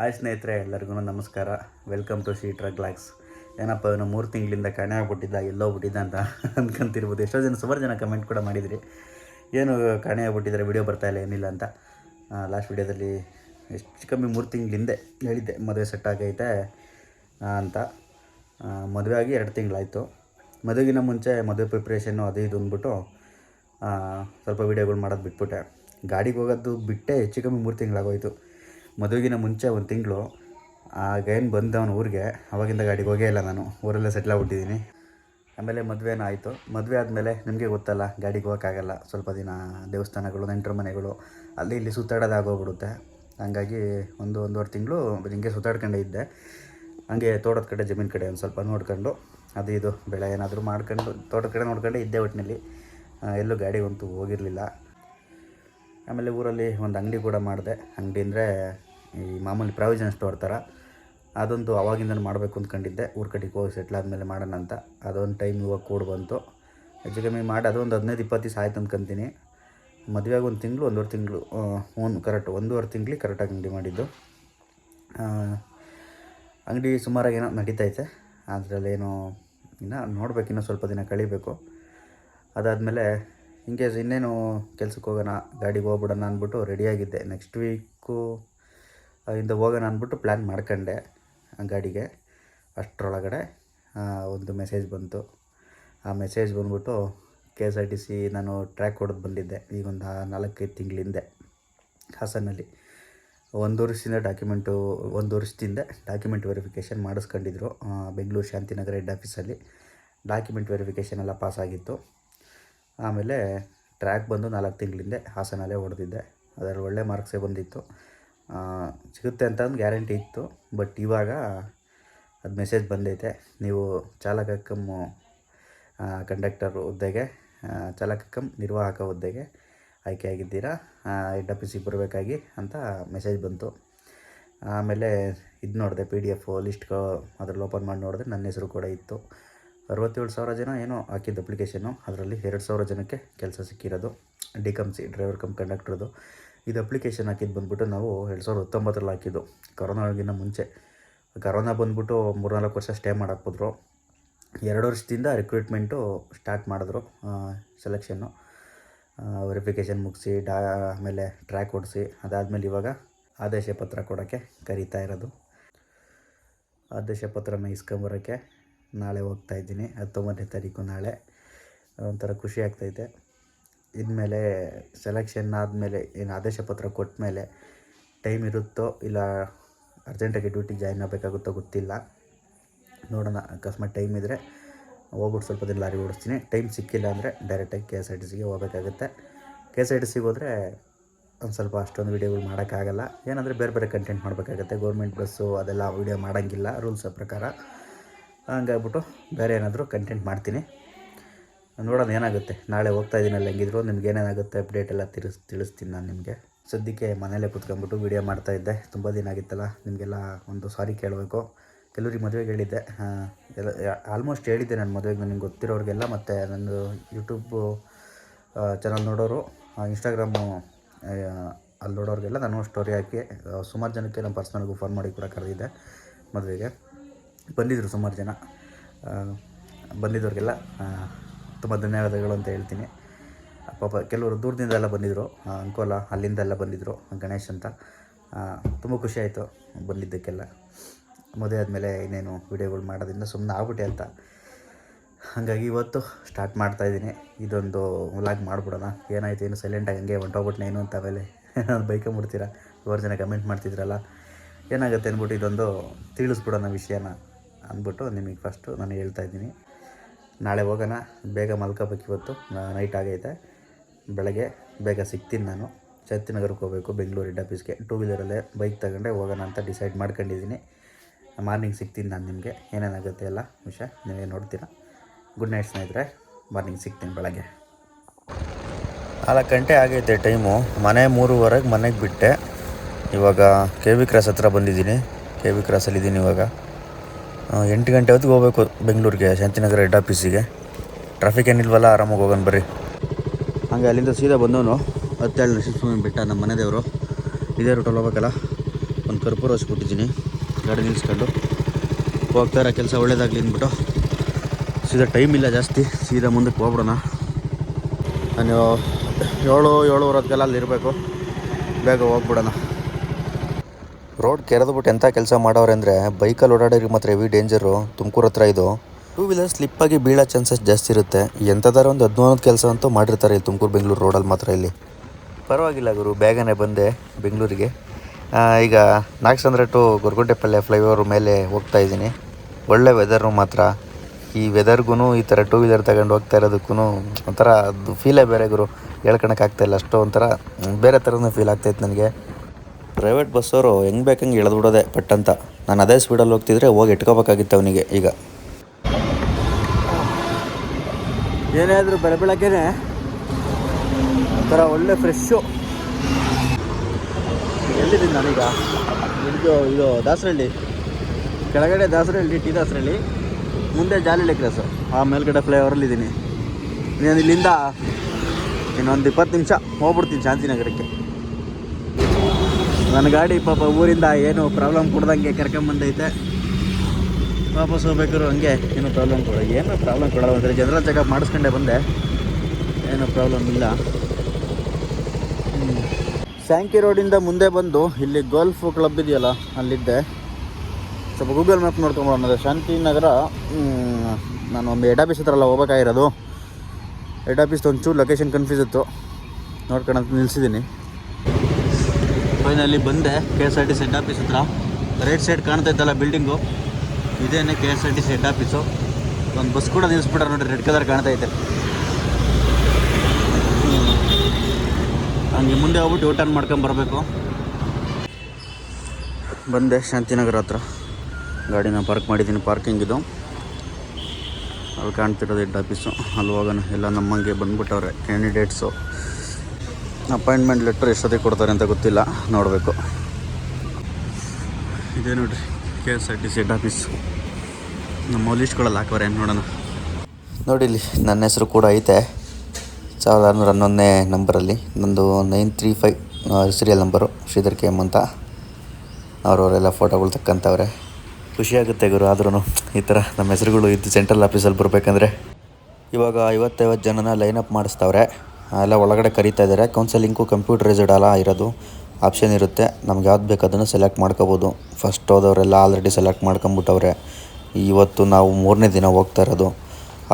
Hi ಸ್ನೇಹಿತರೆ, ಎಲ್ಲರಿಗೂ ನಮಸ್ಕಾರ. Welcome to she truck locks ಏನಪ್ಪ, ಇವನು ಮೂರು ತಿಂಗಳಿಂದ ಕಣೆ ಆಗ್ಬಿಟ್ಟಿದ್ದ, ಎಲ್ಲೋ ಬಿಟ್ಟಿದ್ದ ಅಂತ ಅನ್ಕೊಂತಿರ್ಬೋದು. ಎಷ್ಟೋ ಜನ ಸುಮಾರು ಜನ ಕಮೆಂಟ್ ಕೂಡ ಮಾಡಿದ್ರಿ. ಏನು ಕಣೆ ಆಗ್ಬಿಟ್ಟಿದ್ದಾರೆ ವಿಡಿಯೋ ಬರ್ತಾ ಇಲ್ಲ, ಏನಿಲ್ಲ ಅಂತ. ಲಾಸ್ಟ್ ವಿಡಿಯೋದಲ್ಲಿ ಎಷ್ಟು ಕಮ್ಮಿ ಮೂರು ತಿಂಗಳಿಂದೆ ಹೇಳಿದ್ದೆ, ಮದುವೆ ಸೆಟ್ ಆಗೈತೆ ಅಂತ. ಮದುವೆ ಆಗಿ ಎರಡು ತಿಂಗಳಾಯಿತು. ಮದುವೆಗಿನ ಮುಂಚೆ ಮದುವೆ ಪ್ರಿಪ್ರೇಷನ್ನು ಅದು ಇದು ಅಂದ್ಬಿಟ್ಟು ಸ್ವಲ್ಪ ವೀಡಿಯೋಗಳು ಮಾಡೋದು ಬಿಟ್ಬಿಟ್ಟೆ. ಗಾಡಿಗೆ ಹೋಗೋದು ಬಿಟ್ಟೆ ಹೆಚ್ಚು ಕಮ್ಮಿ ಮೂರು ತಿಂಗಳಾಗೋಯ್ತು. ಮದುವೆಗಿನ ಮುಂಚೆ ಒಂದು ತಿಂಗಳು ಆಗ ಏನು ಬಂದವನು ಊರಿಗೆ, ಅವಾಗಿಂದ ಗಾಡಿಗೆ ಹೋಗೇ ಇಲ್ಲ ನಾನು. ಊರಲ್ಲೇ ಸೆಟ್ಲ್ ಆಗ್ಬಿಟ್ಟಿದ್ದೀನಿ ಆಮೇಲೆ ಮದುವೆನೂ ಆಯಿತು? ಮದುವೆ ಆದಮೇಲೆ ನಿಮಗೆ ಗೊತ್ತಲ್ಲ, ಗಾಡಿಗೆ ಹೋಗೋಕ್ಕಾಗಲ್ಲ. ಸ್ವಲ್ಪ ದಿನ ದೇವಸ್ಥಾನಗಳು, ನೆಂಟರ ಮನೆಗಳು, ಅಲ್ಲಿ ಇಲ್ಲಿ ಸುತ್ತಾಡೋದಾಗೋಗ್ಬಿಡುತ್ತೆ. ಹಂಗಾಗಿ ಒಂದು ಒಂದೂವರೆ ತಿಂಗಳು ಹಿಂಗೆ ಸುತ್ತಾಡ್ಕೊಂಡೇ ಇದ್ದೆ. ಹಂಗೆ ತೋಟದ ಕಡೆ, ಜಮೀನು ಕಡೆ ಒಂದು ಸ್ವಲ್ಪ ನೋಡ್ಕೊಂಡು, ಅದು ಇದು, ಬೆಳೆ ಏನಾದರೂ ಮಾಡ್ಕೊಂಡು, ತೋಟದ ಕಡೆ ನೋಡ್ಕೊಂಡೆ ಇದ್ದೆ ಒಟ್ಟಿನಲ್ಲಿ ಎಲ್ಲೂ ಗಾಡಿ ಅಂತೂ ಹೋಗಿರಲಿಲ್ಲ. ಆಮೇಲೆ ಊರಲ್ಲಿ ಒಂದು ಅಂಗಡಿ ಕೂಡ ಮಾಡಿದೆ. ಅಂಗಡಿ ಅಂದರೆ ಈ ಮಾಮೂಲಿ ಪ್ರಾವಿಷನ್ ಸ್ಟೋರ್ ಥರ. ಅದೊಂದು ಅವಾಗಿಂದ ಮಾಡಬೇಕು ಅಂದ್ಕೊಂಡಿದ್ದೆ. ಊರ ಕಡೆಗೆ ಹೋಗಿ ಸೆಟ್ಲ್ ಆದಮೇಲೆ ಮಾಡೋಣ ಅಂತ. ಅದೊಂದು ಟೈಮ್ ಇವಾಗ ಕೂಡ ಬಂತು. ಹೆಚ್ಚು ಕಮ್ಮಿ ಮಾಡಿ ಅದೊಂದು ಹದಿನೈದು, ಇಪ್ಪತ್ತು ದಿವಸ ಆಯ್ತು ಅಂದ್ಕೊಂತೀನಿ ಮದುವೆಗೆ ಒಂದು ತಿಂಗಳು, ಒಂದೂವರೆ ತಿಂಗಳು ಒಂದು ಕರೆಕ್ಟ್ ಒಂದೂವರೆ ತಿಂಗಳಿಗೆ ಕರೆಕ್ಟಾಗಿ ಅಂಗಡಿ ಮಾಡಿದ್ದು. ಅಂಗಡಿ ಸುಮಾರಾಗಿ ಏನೋ ನಡೀತೈತೆ. ಅದರಲ್ಲೇನು ಇನ್ನು ನೋಡ್ಬೇಕು, ಇನ್ನೂ ಸ್ವಲ್ಪ ದಿನ ಕಳಿಬೇಕು. ಅದಾದಮೇಲೆ ಹಿಂಗೆ ಇನ್ನೇನು ಕೆಲ್ಸಕ್ಕೆ ಹೋಗೋಣ, ಗಾಡಿಗೆ ಹೋಗ್ಬಿಡೋಣ ಅಂದ್ಬಿಟ್ಟು ರೆಡಿಯಾಗಿದ್ದೆ ನೆಕ್ಸ್ಟ್ ವೀಕು ಇಂದ ಹೋಗೋಣ ಅಂದ್ಬಿಟ್ಟು ಪ್ಲ್ಯಾನ್ ಮಾಡ್ಕೊಂಡೆ ಗಾಡಿಗೆ. ಅಷ್ಟರೊಳಗಡೆ ಒಂದು ಮೆಸೇಜ್ ಬಂತು. ಆ ಮೆಸೇಜ್ ಬಂದ್ಬಿಟ್ಟು K S R T C ನಾನು ಟ್ರ್ಯಾಕ್ ಹೊಡೆದು ಬಂದಿದ್ದೆ. ಈಗ ಒಂದು ನಾಲ್ಕೈದು ತಿಂಗಳ ಹಿಂದೆ ಹಾಸನಲ್ಲಿ. ಒಂದು ವರ್ಷದಿಂದ ಡಾಕ್ಯುಮೆಂಟು ಒಂದು ವರ್ಷದಿಂದ ಡಾಕ್ಯುಮೆಂಟ್ ವೆರಿಫಿಕೇಷನ್ ಮಾಡಿಸ್ಕೊಂಡಿದ್ರು. ಬೆಂಗಳೂರು ಶಾಂತಿನಗರ ಹೆಡ್ ಆಫೀಸಲ್ಲಿ ಡಾಕ್ಯುಮೆಂಟ್ ವೆರಿಫಿಕೇಷನ್ ಎಲ್ಲ ಪಾಸಾಗಿತ್ತು ಆಮೇಲೆ ಟ್ರ್ಯಾಕ್ ಬಂದು ನಾಲ್ಕು ತಿಂಗಳಿಂದೆ ಹಾಸನಲ್ಲೇ ಹೊಡೆದಿದ್ದೆ. ಅದರಲ್ಲಿ ಒಳ್ಳೆ ಮಾರ್ಕ್ಸೇ ಬಂದಿತ್ತು. ಸಿಗುತ್ತೆ ಅಂತ ಒಂದು ಗ್ಯಾರಂಟಿ ಇತ್ತು. ಬಟ್ ಇವಾಗ ಅದು ಮೆಸೇಜ್ ಬಂದೈತೆ. ನೀವು ಚಾಲಕ ಕಮ್ ಕಂಡಕ್ಟರ್ ಹುದ್ದೆಗೆ ಚಾಲಕ ಕಮ್ ನಿರ್ವಾಹಕ ಹುದ್ದೆಗೆ ಆಯ್ಕೆಯಾಗಿದ್ದೀರಾ ಹೆಡ್ ಆಫೀಸಿಗೆ ಬರಬೇಕಾಗಿ ಅಂತ ಮೆಸೇಜ್ ಬಂತು. ಆಮೇಲೆ ಇದು ನೋಡಿದೆ, ಪಿ ಡಿ ಎಫ್ ಲಿಸ್ಟ್ ಅದ್ರಲ್ಲಿ ಓಪನ್ ಮಾಡಿ ನೋಡಿದ್ರೆ ನನ್ನ ಹೆಸರು ಕೂಡ ಇತ್ತು. ಅರವತ್ತೇಳು ಸಾವಿರ ಜನ ಏನೋ ಹಾಕಿದ್ದು ಅಪ್ಲಿಕೇಶನು ಅದರಲ್ಲಿ ಎರಡು ಸಾವಿರ ಜನಕ್ಕೆ ಕೆಲಸ ಸಿಕ್ಕಿರೋದು. D cum C, driver cum, ಕಂಡಕ್ಟ್ರದು. ಇದು ಅಪ್ಲಿಕೇಶನ್ ಹಾಕಿದ್ದು ಬಂದ್ಬಿಟ್ಟು ನಾವು ಎರಡು ಸಾವಿರದ ಹತ್ತೊಂಬತ್ತರಲ್ಲಿ ಹಾಕಿದ್ದು. ಕರೋನಾಗಿನ್ನ ಮುಂಚೆ. ಕರೋನಾ ಬಂದ್ಬಿಟ್ಟು ಮೂರ್ನಾಲ್ಕು ವರ್ಷ ಸ್ಟೇ ಮಾಡಾಕ್ಬಿಟ್ರು ಎರಡು ವರ್ಷದಿಂದ ರಿಕ್ರೂಟ್ಮೆಂಟು ಸ್ಟಾರ್ಟ್ ಮಾಡಿದ್ರು ಸೆಲೆಕ್ಷನ್ನು ವೆರಿಫಿಕೇಷನ್ ಮುಗಿಸಿ, ಡಾ, ಆಮೇಲೆ ಟ್ರ್ಯಾಕ್ ಓಡಿಸಿ, ಅದಾದಮೇಲೆ ಇವಾಗ ಆದೇಶ ಪತ್ರ ಕೊಡೋಕ್ಕೆ ಕರೀತಾ ಇರೋದು. ಆದೇಶ ಪತ್ರನ ಇಸ್ಕೊಂಬರೋಕ್ಕೆ ನಾಳೆ ಹೋಗ್ತಾ ಇದ್ದೀನಿ, ಹತ್ತೊಂಬತ್ತನೇ ತಾರೀಕು ನಾಳೆ. ಒಂಥರ ಖುಷಿ ಆಗ್ತೈತೆ. ಇನ್ಮೇಲೆ ಸೆಲೆಕ್ಷನ್ ಆದಮೇಲೆ ಏನು ಆದೇಶ ಪತ್ರ ಕೊಟ್ಟ ಮೇಲೆ ಟೈಮ್ ಇರುತ್ತೋ ಇಲ್ಲ ಅರ್ಜೆಂಟಾಗಿ ಡ್ಯೂಟಿಗೆ ಜಾಯ್ನ್ ಆಗಬೇಕಾಗುತ್ತೋ ಗೊತ್ತಿಲ್ಲ. ನೋಡೋಣ, ಅಕಸ್ಮಾತ್ ಟೈಮ್ ಇದ್ದರೆ ಹೋಗ್ಬಿಟ್ಟು ಸ್ವಲ್ಪ ದಿನ ಲಾರಿ ಓಡಿಸ್ತೀನಿ. ಟೈಮ್ ಸಿಕ್ಕಿಲ್ಲ ಅಂದರೆ ಡೈರೆಕ್ಟಾಗಿ ಕೆ ಎಸ್ ಆರ್ ಟಿ ಸಿಗೆ ಹೋಗಬೇಕಾಗುತ್ತೆ. ಕೆ ಎಸ್ ಆರ್ ಟಿ ಸಿಗೆ ಹೋದರೆ ಒಂದು ಸ್ವಲ್ಪ ಅಷ್ಟೊಂದು ವೀಡಿಯೋಗಳು ಮಾಡೋಕ್ಕಾಗಲ್ಲ. ಏನಂದರೆ ಬೇರೆ ಬೇರೆ ಕಂಟೆಂಟ್ ಮಾಡಬೇಕಾಗತ್ತೆ. ಗೌರ್ಮೆಂಟ್ ಬಸ್ಸು ಅದೆಲ್ಲ ವೀಡಿಯೋ ಮಾಡೋಂಗಿಲ್ಲ ರೂಲ್ಸ್ ಪ್ರಕಾರ. ಹಂಗಾಗ್ಬಿಟ್ಟು ಬೇರೆ ಏನಾದರೂ ಕಂಟೆಂಟ್ ಮಾಡ್ತೀನಿ. ನೋಡೋಣ ಏನಾಗುತ್ತೆ? ನಾಳೆ ಹೋಗ್ತಾ ಇದ್ದೀನಲ್ಲ ಹೆಂಗಿದ್ರು? ನಿಮ್ಗೆ ಏನೇನಾಗುತ್ತೆ? ಅಪ್ಡೇಟ್ ಎಲ್ಲ ತಿರ್ಸ್, ತಿಳಿಸ್ತೀನಿ ನಾನು ನಿಮಗೆ. ಸದ್ಯಕ್ಕೆ ಮನೇಲೇ ಕುತ್ಕೊಂಡ್ಬಿಟ್ಟು ವೀಡಿಯೋ ಮಾಡ್ತಾಯಿದ್ದೆ ತುಂಬ ದಿನ ಆಗಿತ್ತಲ್ಲ, ನಿಮಗೆಲ್ಲ ಒಂದು ಸಾರಿ ಕೇಳಬೇಕು. ಕೆಲವ್ರಿಗೆ ಮದುವೆಗೆ ಹೇಳಿದ್ದೆ. ಎಲ್ಲ ಆಲ್ಮೋಸ್ಟ್ ಹೇಳಿದ್ದೆ ನನ್ನ ಮದುವೆಗೆ ನನಗೆ ಗೊತ್ತಿರೋರಿಗೆಲ್ಲ, ಮತ್ತು ನಂದು ಯೂಟ್ಯೂಬು ಚಾನಲ್ ನೋಡೋರು ಇನ್ಸ್ಟಾಗ್ರಾಮು ಅಲ್ಲಿ ನೋಡೋರಿಗೆಲ್ಲ ನಾನು ಸ್ಟೋರಿ ಹಾಕಿ ಸುಮಾರು ಜನಕ್ಕೆ ನಾನು ಪರ್ಸ್ನಲ್ಗೂ ಫೋನ್ ಮಾಡಿ ಕೂಡ ಕರೆದಿದ್ದೆ ಮದುವೆಗೆ. ಬಂದಿದ್ದರು ಸುಮಾರು ಜನ. ಬಂದಿದ್ದವ್ರಿಗೆಲ್ಲ ತುಂಬ ಧನ್ಯವಾದಗಳು ಅಂತ ಹೇಳ್ತೀನಿ. ಪಾಪ ಕೆಲವರು ದೂರದಿಂದೆಲ್ಲ ಬಂದಿದ್ದರು ಆ, ಅಂಕೋಲ ಅಲ್ಲಿಂದೆಲ್ಲ ಬಂದಿದ್ದರು ಗಣೇಶ್ ಅಂತ. ತುಂಬ ಖುಷಿ ಆಯಿತು ಬಂದಿದ್ದಕ್ಕೆಲ್ಲ. ಮದುವೆ ಆದಮೇಲೆ ಇನ್ನೇನು ವಿಡಿಯೋಗಳು ಮಾಡೋದ್ರಿಂದ ಸುಮ್ಮನೆ ಆಗ್ಬಿಟ್ಟೆ ಅಂತ. ಹಾಗಾಗಿ ಇವತ್ತು ಸ್ಟಾರ್ಟ್ ಮಾಡ್ತಾಯಿದ್ದೀನಿ ಇದೊಂದು ವ್ಲಾಗ್ ಮಾಡಿಬಿಡೋಣ. ಏನಾಯಿತು ಏನು ಸೈಲೆಂಟಾಗಿ ಹಂಗೆ ಹೊಂಟೋಗ್ಬಿಟ್ನೆ ಏನು ಅಂತ ಆಮೇಲೆ ಬೈಕೊಂಬಿಡ್ತೀರಾ? ಇವರು ಜನ ಕಮೆಂಟ್ ಮಾಡ್ತಿದ್ರಲ್ಲ. ಏನಾಗುತ್ತೆ ಅಂದ್ಬಿಟ್ಟು ಇದೊಂದು ತಿಳಿಸ್ಬಿಡೋಣ ವಿಷಯನ ಅಂದ್ಬಿಟ್ಟು ನಿಮಗೆ ಫಸ್ಟು ನಾನು ಹೇಳ್ತಾ ಇದ್ದೀನಿ. ನಾಳೆ ಹೋಗೋಣ. ಬೇಗ ಮಲ್ಕೋಬೇಕು ಇವತ್ತು. ನೈಟ್ ಆಗೈತೆ. ಬೆಳಗ್ಗೆ ಬೇಗ ಸಿಗ್ತೀನಿ ನಾನು. ನಗರಕ್ಕೆ ಹೋಗಬೇಕು, ಬೆಂಗಳೂರು ಹೆಡ್ ಆಫೀಸ್ಗೆ ಟೂ ವೀಲರಲ್ಲೇ ಬೈಕ್ ತಗೊಂಡೆ ಹೋಗೋಣ ಅಂತ ಡಿಸೈಡ್ ಮಾಡ್ಕೊಂಡಿದ್ದೀನಿ. ಮಾರ್ನಿಂಗ್ ಸಿಗ್ತೀನಿ ನಾನು ನಿಮಗೆ. ಏನೇನಾಗುತ್ತೆ ಎಲ್ಲ ವಿಷಯ ನೀವೇ ನೋಡ್ತೀರಾ. ಗುಡ್ ನೈಟ್ ಸ್ನೇಹಿತರೆ. ಮಾರ್ನಿಂಗ್ ಸಿಗ್ತೀನಿ ಬೆಳಗ್ಗೆ. ನಾಲ್ಕು ಗಂಟೆ ಆಗೈತೆ ಟೈಮು ಮನೆ ಮೂರುವರೆಗೆ ಮನೆಗೆ ಬಿಟ್ಟೆ. ಇವಾಗ ಕೆ ವಿ ಕ್ರಾಸ್ ಹತ್ರ ಬಂದಿದ್ದೀನಿ. ಕೆ ವಿ ಕ್ರಾಸಲ್ಲಿದ್ದೀನಿ ಇವಾಗ. ಎಂಟು ಗಂಟೆ ಹೊತ್ತಿಗೆ ಹೋಗ್ಬೇಕು ಬೆಂಗಳೂರಿಗೆ, ಶಾಂತಿನಗರ ಹೆಡ್ ಆಫೀಸಿಗೆ ಟ್ರಾಫಿಕ್ ಏನಿಲ್ವಲ್ಲ, ಆರಾಮಾಗಿ ಹೋಗೋಣ ಬರ್ರಿ. ಹಂಗೆ ಅಲ್ಲಿಂದ ಸೀದಾ ಬಂದವನು ಹತ್ತೇಳು ನರಸಿಂಹಸ್ವಾಮಿ ಬೆಟ್ಟ ನಮ್ಮ ಮನೆ ದೇವರು ಇದೇ ರೂಟಲ್ಲಿ ಹೋಗ್ಬೇಕಲ್ಲ, ಒಂದು ಕರ್ಪೂರ ಹಚ್ಬಿಟ್ಟಿದ್ದೀನಿ ಗಾಡಿ ನಿಲ್ಲಿಸ್ಕೊಂಡು ಹೋಗ್ತಾ ಇರೋ ಕೆಲಸ ಒಳ್ಳೇದಾಗಲಿ ಅಂದ್ಬಿಟ್ಟು, ಸೀದಾ ಟೈಮ್ ಇಲ್ಲ ಜಾಸ್ತಿ, ಸೀದಾ ಮುಂದಕ್ಕೆ ಹೋಗ್ಬಿಡೋಣ. ನಾನು ಏಳು ಏಳುವರೆ ಹೊತ್ತಿಗೆಲ್ಲ ಅಲ್ಲಿ ಇರಬೇಕು, ಬೇಗ ಹೋಗ್ಬಿಡೋಣ. ರೋಡ್ ಕೆರೆದ್ಬಿಟ್ಟು ಎಂಥ ಕೆಲಸ ಮಾಡೋರೆ ಅಂದರೆ ಬೈಕಲ್ಲಿ ಓಡಾಡೋರಿಗೆ ಮಾತ್ರ ಹೆವಿ ಡೇಂಜರು ತುಮಕೂರು ಹತ್ರ ಇದು. ಟೂ ವೀಲರ್ ಸ್ಲಿಪ್ಪಾಗಿ ಬೀಳೋ ಚಾನ್ಸಸ್ ಜಾಸ್ತಿ ಇರುತ್ತೆ. ಎಂಥದಾರ ಒಂದು ಹದಿನೊಂದು ಕೆಲಸ ಅಂತೂ ಮಾಡಿರ್ತಾರೆ ಇಲ್ಲಿ ತುಮಕೂರು ಬೆಂಗಳೂರು ರೋಡಲ್ಲಿ ಮಾತ್ರ ಇಲ್ಲಿ. ಪರವಾಗಿಲ್ಲ ಗುರು, ಬೇಗನೆ ಬಂದೆ ಬೆಂಗಳೂರಿಗೆ. ಈಗ ಈಗ ನಾಗಸಂದ್ರ ಟು ಗೊರಗುಂಟೆಪಲ್ಲೆ ಫ್ಲೈಓವರ್ ಮೇಲೆ ಹೋಗ್ತಾ ಇದ್ದೀನಿ. ಒಳ್ಳೆ ವೆದರು ಮಾತ್ರ. ಈ ವೆದರ್ಗೂ ಈ ಥರ ಟೂ ವೀಲರ್ ತಗೊಂಡು ಹೋಗ್ತಾ ಇರೋದಕ್ಕೂ ಒಂಥರ ಅದು ಫೀಲೇ ಬೇರೆ ಗುರು. ಹೇಳ್ಕೊಳಕ್ಕಾಗ್ತಾಯಿಲ್ಲ ಅಷ್ಟು ಒಂಥರ ಬೇರೆ ಥರನೂ ಫೀಲ್ ಆಗ್ತಾಯಿತ್ತು ನನಗೆ. ಪ್ರೈವೇಟ್ ಬಸ್ಸವರು ಹೆಂಗೆ ಬೇಕಂಗೆ ಎಳೆದ್ಬಿಡೋದೆ ಪಟ್ ಅಂತ. ನಾನು ಅದೇ ಸ್ಪೀಡಲ್ಲಿ ಹೋಗ್ತಿದ್ರೆ ಹೋಗಿ ಇಟ್ಕೋಬೇಕಾಗಿತ್ತು ಅವನಿಗೆ ಈಗ. ಏನೇ ಆದರೂ ಬೆಳೆ ಬೆಳಗ್ಗೆನೆ ಒಂಥರ ಒಳ್ಳೆ ಫ್ರೆಶ್ಶು ಎಲ್ಲಿದ್ದೀನಿ ನಾನೀಗ? ಇದು ಇದು ದಾಸರಳ್ಳಿ. ಕೆಳಗಡೆ ದಾಸರಳ್ಳಿ, ಟಿ ದಾಸರಳ್ಳಿ. ಮುಂದೆ ಜಾಲಿ ಲೆಕ್ರೆಸು ಆ ಮೇಲ್ಗಡೆ ಫ್ಲೈಓವರಲ್ಲಿ ಇದ್ದೀನಿ ನಾನು ಇಲ್ಲಿಂದ ಇನ್ನೊಂದು ಇಪ್ಪತ್ತು ನಿಮಿಷ ಹೋಗ್ಬಿಡ್ತೀನಿ ಶಾಂತಿನಗರಕ್ಕೆ. ನನ್ನ ಗಾಡಿ ಪಾಪ ಊರಿಂದ ಏನು ಪ್ರಾಬ್ಲಮ್ ಕೊಡ್ದಂಗೆ ಕರ್ಕೊಂಬಂದೈತೆ ವಾಪಸ್ ಹೋಗ್ಬೇಕಾದ್ರು ಹಂಗೆ ಏನು ಪ್ರಾಬ್ಲಮ್ ಕೊಡ ಏನು ಪ್ರಾಬ್ಲಮ್ ಕೊಡಲ್ಲ ಅಂದರೆ ಜನರಲ್ ಚೆಕಪ್ ಮಾಡಿಸ್ಕೊಂಡೆ ಬಂದೆ. ಏನು ಪ್ರಾಬ್ಲಮ್ ಇಲ್ಲ. ಸ್ಯಾಂಕಿ ರೋಡಿಂದ ಮುಂದೆ ಬಂದು ಇಲ್ಲಿ ಗೋಲ್ಫ್ ಕ್ಲಬ್ ಇದೆಯಲ್ಲ, ಅಲ್ಲಿದ್ದೆ. ಸ್ವಲ್ಪ ಗೂಗಲ್ ಮ್ಯಾಪ್ ನೋಡ್ಕೊಂಬರೋಣ ಶಾಂತಿ ನಗರ ನಾನು ಒಮ್ಮೆ ಎಡ್ ಆಫೀಸ್ ಹತ್ರ ಎಲ್ಲ ಹೋಗ್ಬೇಕಾಗಿರೋದು. ಎಡ್ ಆಫೀಸ್ ಒಂಚೂರು ಲೊಕೇಶನ್ ಕನ್ಫ್ಯೂಸ್ ಇತ್ತು. ನೋಡ್ಕೊಂಡು ನಿಲ್ಸಿದ್ದೀನಿ. ಫೈನಲ್ಲಿ ಬಂದೆ K S R T C office ಹತ್ರ. ರೈಟ್ ಸೈಡ್ ಕಾಣ್ತಾ ಇತ್ತಲ್ಲ ಬಿಲ್ಡಿಂಗು ಇದೇನೆ K S R T C head office ಒಂದು ಬಸ್ ಕೂಡ ನಿಲ್ಲಿಸ್ಬಿಟ್ರೆ ನೋಡಿ ರೆಡ್ ಕಲರ್ ಕಾಣ್ತಾ ಇದೆ ಹಂಗೆ ಮುಂದೆ ಹೋಗ್ಬಿಟ್ಟು ಯೂ ಟರ್ನ್ ಮಾಡ್ಕೊಂಡು ಬರಬೇಕು. ಬಂದೆ ಶಾಂತಿನಗರ ಹತ್ರ. ಗಾಡಿನ ಪಾರ್ಕ್ ಮಾಡಿದ್ದೀನಿ ಪಾರ್ಕಿಂಗ್ ಇದು. ಅಲ್ಲಿ ಕಾಣ್ತಿರೋದು ಹೆಡ್ ಆಫೀಸು ಅಲ್ಲಿ ಹೋಗೋಣ. ಎಲ್ಲ ನಮ್ಮಂಗೆ ಬಂದ್ಬಿಟ್ಟವ್ರೆ ಕ್ಯಾಂಡಿಡೇಟ್ಸು ಅಪಾಯಿಂಟ್ಮೆಂಟ್ ಲೆಟ್ರ್ ಎಷ್ಟೊತ್ತಿಗೆ ಕೊಡ್ತಾರೆ ಅಂತ ಗೊತ್ತಿಲ್ಲ. ನೋಡಬೇಕು. ಇದೇ ನೋಡ್ರಿ K S R T C head office ನಮ್ಮ ಲಿಸ್ಟ್ಗಳಲ್ಲಿ ಹಾಕವ್ರೆ, ನೋಡೋಣ. ನೋಡಿ ಇಲ್ಲಿ ನನ್ನ ಹೆಸರು ಕೂಡ ಐತೆ. ಸಾವಿರದ ಆರುನೂರ ಹನ್ನೊಂದನೇ ನಂಬರಲ್ಲಿ. ನಂದು nine three five serial number Sridhar K M ಅಂತ. ಅವರವರೆಲ್ಲ ಫೋಟೋಗಳು ತಕ್ಕಂಥವ್ರೆ ಖುಷಿಯಾಗುತ್ತೆ ಗುರು ಆದ್ರೂ ಈ ಥರ ನಮ್ಮ ಹೆಸರುಗಳು ಇದ್ದು ಸೆಂಟ್ರಲ್ ಆಫೀಸಲ್ಲಿ ಬರಬೇಕಂದ್ರೆ. ಇವಾಗ ಐವತ್ತೈವತ್ತು ಜನನ ಲೈನಪ್ ಮಾಡಿಸ್ತವ್ರೆ. ಎಲ್ಲ ಒಳಗಡೆ ಕರೀತಾ ಇದ್ದಾರೆ. ಕೌನ್ಸಲಿಂಗು ಕಂಪ್ಯೂಟರೈಸ್ಡ್ ಅಲ್ಲ ಇರೋದು. ಆಪ್ಷನ್ ಇರುತ್ತೆ. ನಮ್ಗೆ ಯಾವ್ದು ಬೇಕು ಅದನ್ನು ಸೆಲೆಕ್ಟ್ ಮಾಡ್ಕೋಬೋದು. ಫಸ್ಟ್ ಹೋದವರೆಲ್ಲ ಆಲ್ರೆಡಿ ಸೆಲೆಕ್ಟ್ ಮಾಡ್ಕೊಂಬಿಟ್ಟವ್ರೆ ಇವತ್ತು ನಾವು ಮೂರನೇ ದಿನ ಹೋಗ್ತಾ ಇರೋದು.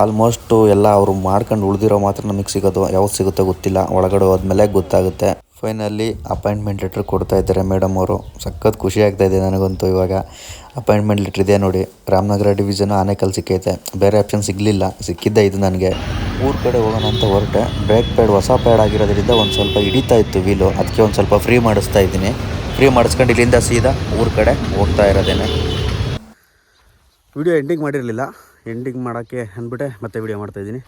ಆಲ್ಮೋಸ್ಟು ಎಲ್ಲ ಅವರು ಮಾಡ್ಕೊಂಡು ಉಳಿದಿರೋ ಮಾತ್ರ ನಮಗೆ ಸಿಗೋದು. ಯಾವ್ದು ಸಿಗುತ್ತೋ ಗೊತ್ತಿಲ್ಲ. ಒಳಗಡೆ ಹೋದ್ಮೇಲೆ ಗೊತ್ತಾಗುತ್ತೆ. ಫೈನಲಿ ಅಪಾಯಿಂಟ್ಮೆಂಟ್ ಲೆಟ್ರ್ ಕೊಡ್ತಾ ಇದ್ದಾರೆ ಮೇಡಮ್ ಅವರು. ಸಖತ್ ಖುಷಿ ಆಗ್ತಾ ಇದೆ ನನಗಂತೂ ಇವಾಗ. ಅಪಾಯಿಂಟ್ಮೆಂಟ್ ಲೆಟ್ರ್ ಇದೆ ನೋಡಿ. ರಾಮನಗರ ಡಿವಿಷನ್ ಆನೇಕಲ್ ಸಿಕ್ಕೈತೆ. ಬೇರೆ ಆಪ್ಷನ್ ಸಿಗಲಿಲ್ಲ. ಸಿಕ್ಕಿದ್ದೆ ಇದು ನನಗೆ. ಊರ ಕಡೆ ಹೋಗೋಣ ಅಂತ ಹೊರಟೆ. ಬ್ರೇಕ್ ಪ್ಯಾಡ್ ಹೊಸ ಪ್ಯಾಡ್ ಆಗಿರೋದ್ರಿಂದ ಒಂದು ಸ್ವಲ್ಪ ಹಿಡಿತಾ ಇತ್ತು ವೀಲು ಅದಕ್ಕೆ ಒಂದು ಸ್ವಲ್ಪ ಫ್ರೀ ಮಾಡಿಸ್ತಾ ಇದ್ದೀನಿ. ಫ್ರೀ ಮಾಡಿಸ್ಕೊಂಡು ಇಲ್ಲಿಂದ ಸೀದಾ ಊರ ಕಡೆ ಹೋಗ್ತಾ ಇರೋದೇನೆ. ವಿಡಿಯೋ ಎಂಡಿಂಗ್ ಮಾಡಿರಲಿಲ್ಲ. ಎಂಡಿಂಗ್ ಮಾಡೋಕ್ಕೆ ಅಂದ್ಬಿಟ್ಟೆ ಮತ್ತೆ ವಿಡಿಯೋ ಮಾಡ್ತಾಯಿದ್ದೀನಿ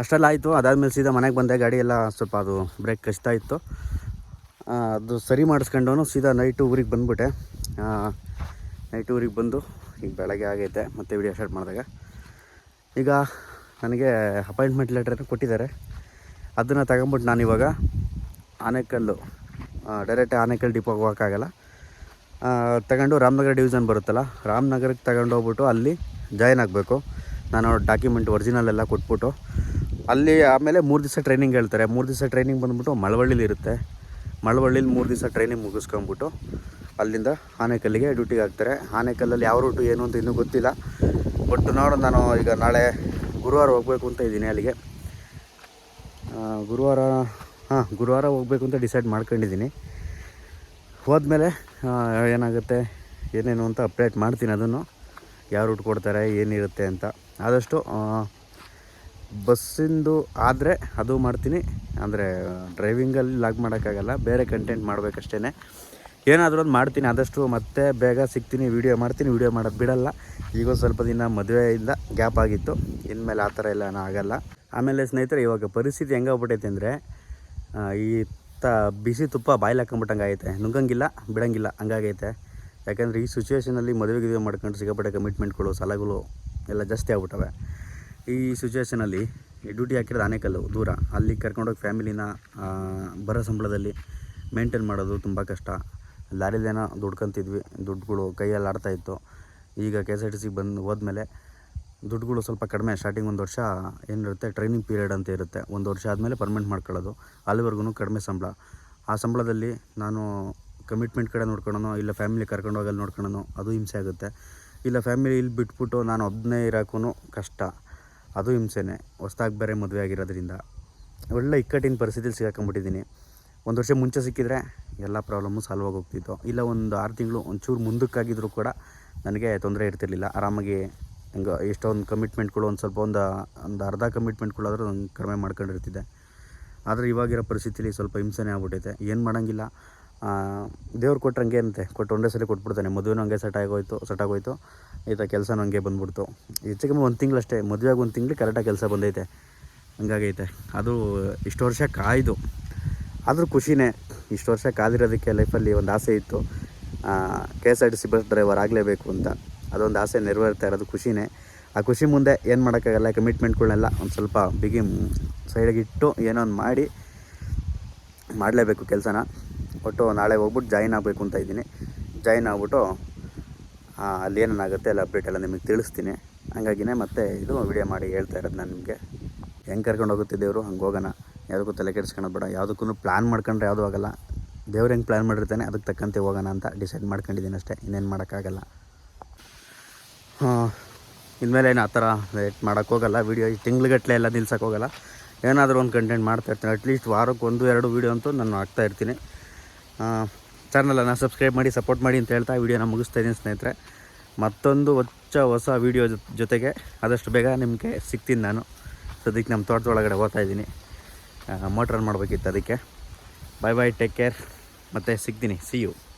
ಅಷ್ಟೆಲ್ಲ ಆಯಿತು. ಅದಾದಮೇಲೆ ಸೀದಾ ಮನೆಗೆ ಬಂದೆ. ಗಾಡಿ ಎಲ್ಲ ಸ್ವಲ್ಪ ಅದು ಬ್ರೇಕ್ ಕಚ್ತಾ ಇತ್ತು. ಅದು ಸರಿ ಮಾಡಿಸ್ಕೊಂಡು ಸೀದಾ ನೈಟು ಊರಿಗೆ ಬಂದುಬಿಟ್ಟೆ. ನೈಟು ಊರಿಗೆ ಬಂದು ಈಗ ಬೆಳಗ್ಗೆ ಆಗೈತೆ. ಮತ್ತೆ ವಿಡಿಯೋ ಸ್ಟಾರ್ಟ್ ಮಾಡಿದಾಗ. ಈಗ ನನಗೆ ಅಪಾಯಿಂಟ್ಮೆಂಟ್ ಲೆಟ್ರನ್ನು ಕೊಟ್ಟಿದ್ದಾರೆ. ಅದನ್ನು ತಗೊಂಬಿಟ್ಟು ನಾನು ಇವಾಗ ಆನೇಕಲ್ಲು ಡೈರೆಕ್ಟ್ ಆನೇಕಲ್ ಡಿಪೋಗೆ ಹೋಗೋಕ್ಕಾಗಲ್ಲ ತಗೊಂಡು ರಾಮನಗರ ಡಿವಿಷನ್ ಬರುತ್ತಲ್ಲ, ರಾಮನಗರಕ್ಕೆ ತಗೊಂಡು ಹೋಗ್ಬಿಟ್ಟು ಅಲ್ಲಿ ಜಾಯ್ನ್ ಆಗಬೇಕು. ನಾನು ಡಾಕ್ಯುಮೆಂಟ್ ಒರಿಜಿನಲ್ ಎಲ್ಲ ಕೊಟ್ಬಿಟ್ಟು ಅಲ್ಲಿ ಆಮೇಲೆ ಮೂರು ದಿವಸ ಟ್ರೈನಿಂಗ್ ಹೇಳ್ತಾರೆ. ಮೂರು ದಿವಸ ಟ್ರೈನಿಂಗ್ ಬಂದ್ಬಿಟ್ಟು ಮಳವಳ್ಳಿಲಿ ಇರುತ್ತೆ. ಮಳವಳ್ಳಿಲಿ ಮೂರು ದಿವಸ ಟ್ರೈನಿಂಗ್ ಮುಗಿಸ್ಕೊಂಬಿಟ್ಟು ಅಲ್ಲಿಂದ ಆನೆಕಲ್ಲಿಗೆ ಡ್ಯೂಟಿಗೆ ಹಾಕ್ತಾರೆ ಆನೇಕಲ್ಲಲ್ಲಿ ಯಾವ ರೂಟು ಏನು ಅಂತ ಇನ್ನೂ ಗೊತ್ತಿಲ್ಲ. ಬಟ್ ನೋಡು ನಾನು ಈಗ ನಾಳೆ ಗುರುವಾರ ಹೋಗಬೇಕು ಅಂತ ಇದ್ದೀನಿ ಅಲ್ಲಿಗೆ. ಗುರುವಾರ, ಹಾಂ, ಗುರುವಾರ ಹೋಗಬೇಕು ಅಂತ ಡಿಸೈಡ್ ಮಾಡ್ಕೊಂಡಿದ್ದೀನಿ. ಹೋದ್ಮೇಲೆ ಏನಾಗುತ್ತೆ, ಏನೇನು ಅಂತ ಅಪ್ಡೇಟ್ ಮಾಡ್ತೀನಿ ಅದನ್ನು. ಯಾವ ರೂಟ್ ಕೊಡ್ತಾರೆ ಏನಿರುತ್ತೆ ಅಂತ. ಆದಷ್ಟು ಬಸ್ಸಿಂದು ಆದರೆ ಅದು ಮಾಡ್ತೀನಿ. ಅಂದರೆ ಡ್ರೈವಿಂಗಲ್ಲಿ ಲಾಗ್ ಮಾಡೋಕ್ಕಾಗಲ್ಲ. ಬೇರೆ ಕಂಟೆಂಟ್ ಮಾಡಬೇಕಷ್ಟೇ ಏನಾದರೂ ಒಂದು ಮಾಡ್ತೀನಿ, ಆದಷ್ಟು ಮತ್ತೆ ಬೇಗ ಸಿಗ್ತೀನಿ ವೀಡಿಯೋ ಮಾಡ್ತೀನಿ ವೀಡಿಯೋ ಮಾಡೋದು ಬಿಡಲ್ಲ. ಈಗ ಸ್ವಲ್ಪ ದಿನ ಮದುವೆಯಿಂದ ಗ್ಯಾಪ್ ಆಗಿತ್ತು. ಇನ್ಮೇಲೆ ಆ ಥರ ಎಲ್ಲ ಆಗಲ್ಲ. ಆಮೇಲೆ ಸ್ನೇಹಿತರೆ, ಇವಾಗ ಪರಿಸ್ಥಿತಿ ಹೆಂಗೆ ಹೋಗ್ಬಿಟ್ಟೈತೆ ಅಂದರೆ ಈ ತ, ಬಿಸಿ ತುಪ್ಪ ಬಾಯ್ಲಿ ಹಾಕೊಂಬಿಟ್ಟಂಗೆ ಆಗೈತೆ. ನುಂಗಂಗಿಲ್ಲ, ಬಿಡಂಗಿಲ್ಲ, ಹಂಗಾಗೈತೆ. ಯಾಕಂದರೆ ಈ ಸಿಚುವೇಷನಲ್ಲಿ ಮದುವೆ ಗಿದುವೆ ಮಾಡ್ಕೊಂಡು ಸಿಗಪಟ್ಟೆ ಕಮಿಟ್ಮೆಂಟ್ಗಳು ಸಾಲಗಳು ಎಲ್ಲ ಜಾಸ್ತಿ ಆಗ್ಬಿಟ್ಟವೆ. ಈ ಸಿಚುವೇಷನಲ್ಲಿ ಡ್ಯೂಟಿ ಹಾಕಿರೋದು ಆನೇಕಲ್ಲು, ದೂರ. ಅಲ್ಲಿ ಕರ್ಕೊಂಡೋಗಿ ಫ್ಯಾಮಿಲಿನ ಬರೋ ಸಂಬಳದಲ್ಲಿ ಮೇಂಟೈನ್ ಮಾಡೋದು ತುಂಬ ಕಷ್ಟ. ಲಾರಿಲೇನೋ ದುಡ್ಕೊಂತಿದ್ವಿ. ದುಡ್ಡುಗಳು ಕೈಯಲ್ಲಿ ಆಡ್ತಾ ಇತ್ತು. ಈಗ ಕೆ ಎಸ್ ಆರ್ ಟಿ ಸಿಗೆ ಬಂದು ಹೋದ್ಮೇಲೆ ದುಡ್ಡುಗಳು ಸ್ವಲ್ಪ ಕಡಿಮೆ ಸ್ಟಾರ್ಟಿಂಗ್ ಒಂದು ವರ್ಷ ಏನಿರುತ್ತೆ ಟ್ರೈನಿಂಗ್ ಪೀರಿಯಡ್ ಅಂತ ಇರುತ್ತೆ. ಒಂದು ವರ್ಷ ಆದಮೇಲೆ ಪರ್ಮನೆಂಟ್ ಮಾಡ್ಕೊಳ್ಳೋದು. ಅಲ್ಲಿವರೆಗೂ ಕಡಿಮೆ ಸಂಬಳ. ಆ ಸಂಬಳದಲ್ಲಿ ನಾನು ಕಮಿಟ್ಮೆಂಟ್ ಕಡೆ ನೋಡ್ಕೊಳೋನು, ಇಲ್ಲ ಫ್ಯಾಮಿಲಿ ಕರ್ಕೊಂಡು ಹೋಗಲ್ಲಿ ನೋಡ್ಕೊಳೋನು, ಅದು ಹಿಂಸೆ ಆಗುತ್ತೆ. ಇಲ್ಲ ಫ್ಯಾಮಿಲಿ ಇಲ್ಲಿ ಬಿಟ್ಬಿಟ್ಟು ನಾನು ಒಬ್ಬನೇ ಇರೋಕ್ಕೂ ಕಷ್ಟ. ಅದು ಹಿಂಸೆನೇ. ಹೊಸ್ದಾಗಿ ಬೇರೆ ಮದುವೆ ಆಗಿರೋದ್ರಿಂದ. ಒಳ್ಳೆ ಇಕ್ಕಟ್ಟಿನ ಪರಿಸ್ಥಿತಿಲಿ ಸಿಗಾಕೊಂಬಿಟ್ಟಿದ್ದೀನಿ. ಒಂದು ವರ್ಷ ಮುಂಚೆ ಸಿಕ್ಕಿದ್ರೆ ಎಲ್ಲ ಪ್ರಾಬ್ಲಮ್ಮು ಸಾಲ್ವ್ ಆಗೋಗ್ತಿತ್ತು. ಇಲ್ಲ, ಒಂದು ಆರು ತಿಂಗಳು ಒಂಚೂರು ಮುಂದಕ್ಕಾಗಿದ್ರೂ ಕೂಡ ನನಗೆ ತೊಂದರೆ ಇರ್ತಿರ್ಲಿಲ್ಲ. ಆರಾಮಾಗಿ ಹಿಂಗೆ ಎಷ್ಟೊಂದು ಕಮಿಟ್ಮೆಂಟ್ಗಳು ಒಂದು ಸ್ವಲ್ಪ ಒಂದು ಒಂದು ಅರ್ಧ ಕಮಿಟ್ಮೆಂಟ್ಗಳಾದರೂ ನಂಗೆ ಕಡಿಮೆ ಮಾಡ್ಕೊಂಡಿರ್ತಿದ್ದೆ. ಆದರೆ ಇವಾಗಿರೋ ಪರಿಸ್ಥಿತಿಲಿ ಸ್ವಲ್ಪ ಹಿಂಸೆನೇ ಆಗ್ಬಿಟ್ಟೈತೆ ಏನು ಮಾಡೋಂಗಿಲ್ಲ. ದೇವ್ರು ಕೊಟ್ಟರೆ ಹಂಗೆ ಅಂತೆ. ಕೊಟ್ಟು ಒಂದೇ ಸಲ ಕೊಟ್ಬಿಡ್ತಾನೆ. ಮದುವೆನೂ ಹಂಗೆ ಸೆಟ್ ಆಗೋಯ್ತು ಸೆಟ್ ಆಗೋಯ್ತು. ಈತ ಕೆಲಸನೂ ಹಂಗೆ ಬಂದ್ಬಿಡ್ತು. ಹೆಚ್ಚು ಕಮ್ಮಿ ಒಂದು ತಿಂಗಳಷ್ಟೇ ಮದುವೆಗೆ ಒಂದು ತಿಂಗಳು ಕರೆಕ್ಟಾಗಿ ಕೆಲಸ ಬಂದೈತೆ. ಹಂಗಾಗೈತೆ. ಅದು ಇಷ್ಟು ವರ್ಷ ಕಾಯ್ದು. ಆದರೂ ಖುಷಿನೇ ಇಷ್ಟು ವರ್ಷ ಕಾದಿರೋದಕ್ಕೆ ಲೈಫಲ್ಲಿ ಒಂದು ಆಸೆ ಇತ್ತು. K S R T C bus driver ಆಗಲೇಬೇಕು ಅಂತ. ಅದೊಂದು ಆಸೆ ನೆರವೇರ್ತಾ ಇರೋದು ಖುಷಿನೇ. ಆ ಖುಷಿ ಮುಂದೆ ಏನು ಮಾಡೋಕ್ಕಾಗಲ್ಲ ಕಮಿಟ್ಮೆಂಟ್ಗಳನ್ನೆಲ್ಲ ಒಂದು ಸ್ವಲ್ಪ ಬಿಗಿ ಸೈಡಿಗಿಟ್ಟು ಏನೋ ಒಂದು ಮಾಡಿ ಮಾಡಲೇಬೇಕು ಕೆಲಸನ. ಒಟ್ಟು ನಾಳೆ ಹೋಗ್ಬಿಟ್ಟು ಜಾಯಿನ್ ಆಗಬೇಕು ಅಂತ ಇದ್ದೀನಿ. ಜಾಯಿನ್ ಆಗ್ಬಿಟ್ಟು ಅಲ್ಲಿ ಏನೇನಾಗುತ್ತೆ ಎಲ್ಲ ಅಪ್ಡೇಟ್ ಎಲ್ಲ ನಿಮಗೆ ತಿಳಿಸ್ತೀನಿ. ಹಂಗಾಗಿನೇ ಮತ್ತೆ ಇದು ವಿಡಿಯೋ ಮಾಡಿ ಹೇಳ್ತಾ ಇರೋದು ನಾನು ನಿಮಗೆ. ಹೆಂಗೆ ಕರ್ಕೊಂಡು ಹೋಗುತ್ತೆ ದೇವರು? ಹಂಗೆ ಹೋಗೋಣ. ಯಾವುದಕ್ಕೂ ತಲೆ ಕೆಡಿಸ್ಕೊಳೋದು ಬೇಡ. ಯಾವುದಕ್ಕೂ ಪ್ಲ್ಯಾನ್ ಮಾಡ್ಕೊಂಡ್ರೆ ಯಾವುದೂ ಆಗಲ್ಲ. ದೇವ್ರು ಹೆಂಗೆ ಪ್ಲ್ಯಾನ್ ಮಾಡಿರ್ತಾನೆ ಅದಕ್ಕೆ ತಕ್ಕಂತೆ ಹೋಗೋಣ ಅಂತ ಡಿಸೈಡ್ ಮಾಡ್ಕೊಂಡಿದ್ದೀನಿ ಅಷ್ಟೇ. ಇನ್ನೇನು ಮಾಡೋಕ್ಕಾಗಲ್ಲ. ಇನ್ಮೇಲೆ ಏನು ಆ ಥರ ವೇಟ್ ಮಾಡೋಕ್ಕೋಗಲ್ಲ ವೀಡಿಯೋ ತಿಂಗ್ಳುಗಟ್ಟಲೆ ಎಲ್ಲ ನಿಲ್ಸೋಕ್ಕೋಗಲ್ಲ ಏನಾದರೂ ಒಂದು ಕಂಟೆಂಟ್ ಮಾಡ್ತಾ ಇರ್ತೀನಿ. ಅಟ್ಲೀಸ್ಟ್ ವಾರಕ್ಕೆ ಒಂದು, ಎರಡು ವೀಡಿಯೋ ಅಂತೂ ನಾನು ಹಾಕ್ತಾ ಇರ್ತೀನಿ. ಚಾನಲನ್ನು ಸಬ್ಸ್ಕ್ರೈಬ್ ಮಾಡಿ ಸಪೋರ್ಟ್ ಮಾಡಿ ಅಂತ ಹೇಳ್ತಾ ವೀಡಿಯೋನ ಮುಗಿಸ್ತಾ ಇದ್ದೀನಿ ಸ್ನೇಹಿತರೆ. ಮತ್ತೊಂದು ಹೊಚ್ಚ ಹೊಸ ವೀಡಿಯೋ ಜೊತೆಗೆ ಆದಷ್ಟು ಬೇಗ ನಿಮಗೆ ಸಿಗ್ತೀನಿ ನಾನು. ಸದ್ಯಕ್ಕೆ ನಮ್ಮ ತೋಟದೊಳಗಡೆ ಹೋಗ್ತಾ ಇದ್ದೀನಿ. ಮೋಟ್ರ್ ರನ್ ಮಾಡಬೇಕಿತ್ತು ಅದಕ್ಕೆ. ಬಾಯ್ ಬಾಯ್ ಟೇಕ್ ಕೇರ್ ಮತ್ತು ಸಿಗ್ತೀನಿ. C you